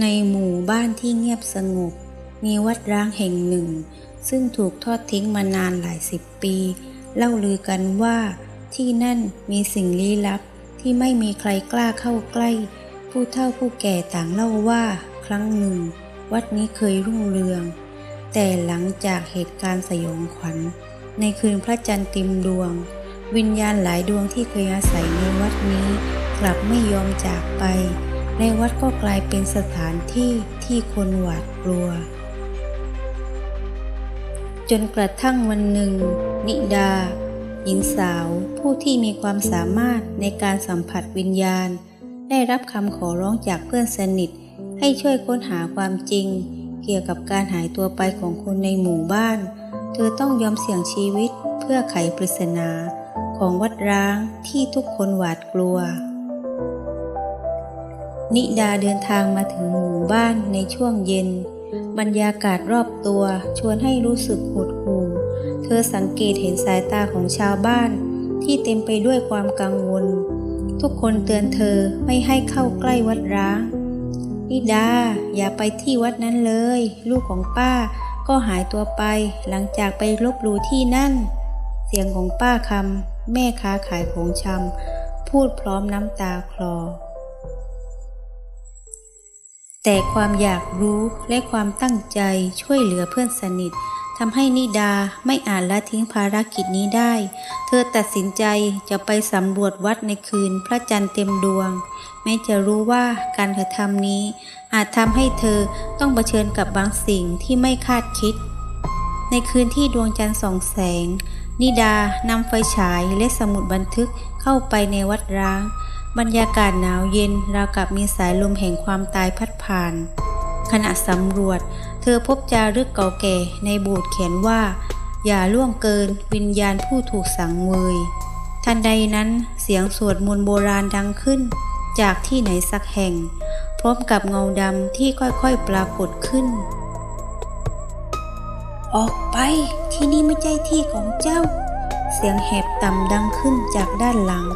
ในหมู่บ้านที่เงียบสงบ มีวัดร้างแห่งหนึ่ง ซึ่งถูกทอดทิ้งมานานหลายสิบปี เล่าลือกันว่าที่นั่นมีสิ่งลี้ลับที่ไม่มีใครกล้าเข้าใกล้ ผู้เฒ่าผู้แก่ต่างเล่าว่าครั้งหนึ่ง วัดนี้เคยรุ่งเรือง แต่หลังจากเหตุการณ์สยองขวัญ ในคืนพระจันทร์เต็มดวง วิญญาณหลายดวงที่เคยอาศัยในวัดนี้ กลับไม่ยอมจากไป ในวัดก็กลายเป็นสถานที่ที่คนหวาดกลัว จนกระทั่งวันหนึ่ง นิดา หญิงสาวผู้ที่มีความสามารถในการสัมผัสวิญญาณ ได้รับคำขอร้องจากเพื่อนสนิท ให้ช่วยค้นหาความจริง เกี่ยวกับการหายตัวไปของคนในหมู่บ้าน เธอต้องยอมเสี่ยงชีวิตเพื่อไขปริศนาของวัดร้างที่ทุกคนหวาดกลัว นิดาเดินทางมาถึงหมู่บ้านในช่วงเย็น บรรยากาศรอบตัวชวนให้รู้สึกหดหู่ เธอสังเกตเห็นสายตาของชาวบ้าน ที่เต็มไปด้วยความกังวล ทุกคนเตือนเธอไม่ให้เข้าใกล้วัดร้างนิดา อย่าไปที่วัดนั้นเลย ลูกของป้าก็หายตัวไป หลังจากไปลบหลู่ที่นั่น เสียงของป้าคำแม่ค้าขายของชำพูดพร้อมน้ำตาคลอ แต่ความอยากรู้และความตั้งใจช่วยเหลือเพื่อนสนิททำให้นิดาไม่อาจละทิ้งภารกิจนี้ได้ เธอตัดสินใจจะไปสำรวจวัดในคืนพระจันทร์เต็มดวง แม้จะรู้ว่าการกระทำนี้ อาจทำให้เธอต้องเผชิญกับบางสิ่งที่ไม่คาดคิด ในคืนที่ดวงจันทร์ส่องแสง นิดานำไฟฉายและสมุดบันทึกเข้าไปในวัดร้าง บรรยากาศหนาวเย็นราวกับมีสายลมแห่งความตายพัดผ่าน ขณะสำรวจ เธอพบจารึกเก่าแก่ในโบสถ์เขียนว่า อย่าล่วงเกินวิญญาณผู้ถูกสังเวย ทันใดนั้นเสียงสวดมนต์โบราณดังขึ้น จากที่ไหนสักแห่ง พร้อมกับเงาดำที่ค่อยๆปรากฏขึ้น ออกไปที่นี่ไม่ใช่ที่ของเจ้า เสียงแหบต่ำดังขึ้นจากด้านหลัง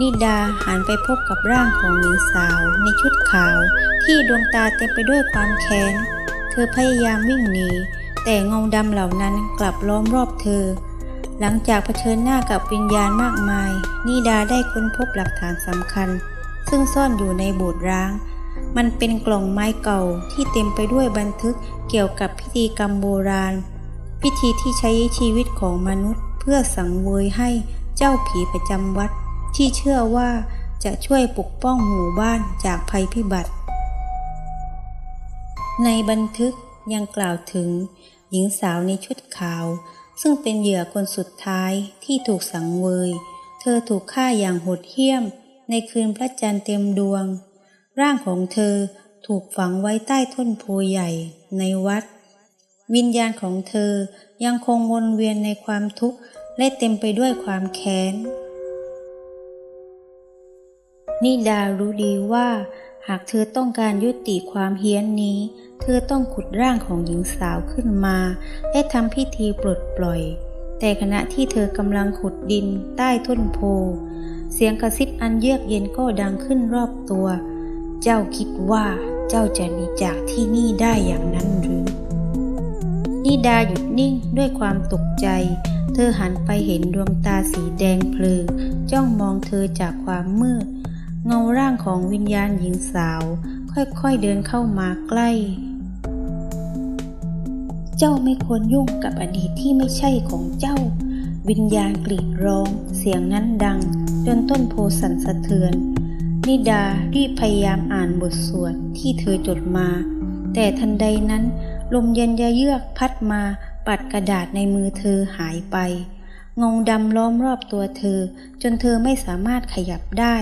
นิดาหันไปพบกับร่างของหญิงสาวในชุดขาว ที่ดวงตาเต็มไปด้วยความแค้น เธอพยายามวิ่งหนี แต่เงาดำเหล่านั้นกลับล้อมรอบเธอ หลังจากเผชิญหน้ากับวิญญาณมากมาย นิดาได้ค้นพบหลักฐานสำคัญ ซึ่งซ่อนอยู่ในโบสถ์ร้าง มันเป็นกล่องไม้เก่าที่เต็มไปด้วยบันทึกเกี่ยวกับพิธีกรรมโบราณ พิธีที่ใช้ชีวิตของมนุษย์ เพื่อสังเวยให้เจ้าผีประจำวัด ที่เชื่อว่าจะช่วยปกป้องหมู่บ้านจากภัยพิบัติ ในบันทึกยังกล่าวถึงหญิงสาวในชุดขาว ซึ่งเป็นเหยื่อคนสุดท้ายที่ถูกสังเวย เธอถูกฆ่าอย่างโหดเหี้ยม ในคืนพระจันทร์เต็มดวง ร่างของเธอถูกฝังไว้ใต้ต้นโพใหญ่ในวัด วิญญาณของเธอยังคงวนเวียนในความทุกข์และเต็มไปด้วยความแค้น นิดารู้ดีว่า หากเธอต้องการยุติความเฮี้ยนนี้ เธอต้องขุดร่างของหญิงสาวขึ้นมา และทำพิธีปลดปล่อย แต่ขณะที่เธอกำลังขุดดินใต้ต้นโพ เสียงกระซิบอันเยือกเย็นก็ดังขึ้นรอบตัว เจ้าคิดว่าเจ้าจะหนีจากที่นี่ได้อย่างนั้นหรือ นิดาหยุดนิ่งด้วยความตกใจ เธอหันไปเห็นดวงตาสีแดงเพลิงจ้องมองเธอจากความมืด เงาร่างของวิญญาณหญิงสาว ค่อยๆเดินเข้ามาใกล้ เจ้าไม่ควรยุ่งกับอดีตที่ไม่ใช่ของเจ้า วิญญาณกรีดร้อง เสียงนั้นดังจนต้นโพสั่นสะเทือน นิดารีบพยายามอ่านบทสวดที่เธอจดมา แต่ทันใดนั้น ลมเย็นยะเยือกพัดมาปัดกระดาษในมือเธอหายไปเงดำล้อมรอบตัวเธอ จนเธอไม่สามารถขยับได้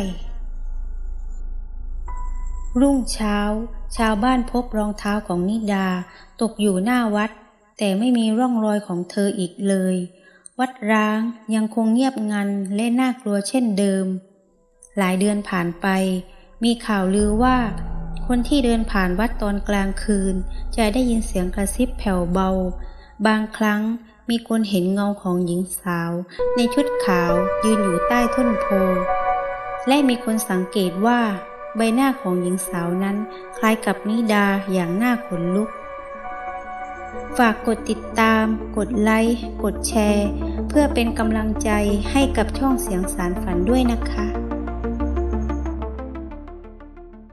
รุ่งเช้า ชาวบ้านพบรองเท้าของนิดา ตกอยู่หน้าวัด แต่ไม่มีร่องรอยของเธออีกเลย วัดร้างยังคงเงียบงันและน่ากลัวเช่นเดิม หลายเดือนผ่านไป มีข่าวลือว่า คนที่เดินผ่านวัดตอนกลางคืน จะได้ยินเสียงกระซิบแผ่วเบา บางครั้งมีคนเห็นเงาของหญิงสาว ในชุดขาวยืนอยู่ใต้ต้นโพ และมีคนสังเกตว่า ใบหน้าของหญิงสาวนั้นคล้ายกับนิดาอย่างน่าขนลุก ฝากกดติดตาม กดไลค์ กดแชร์ เพื่อเป็นกำลังใจให้กับช่องเสียงสารฝันด้วยนะคะ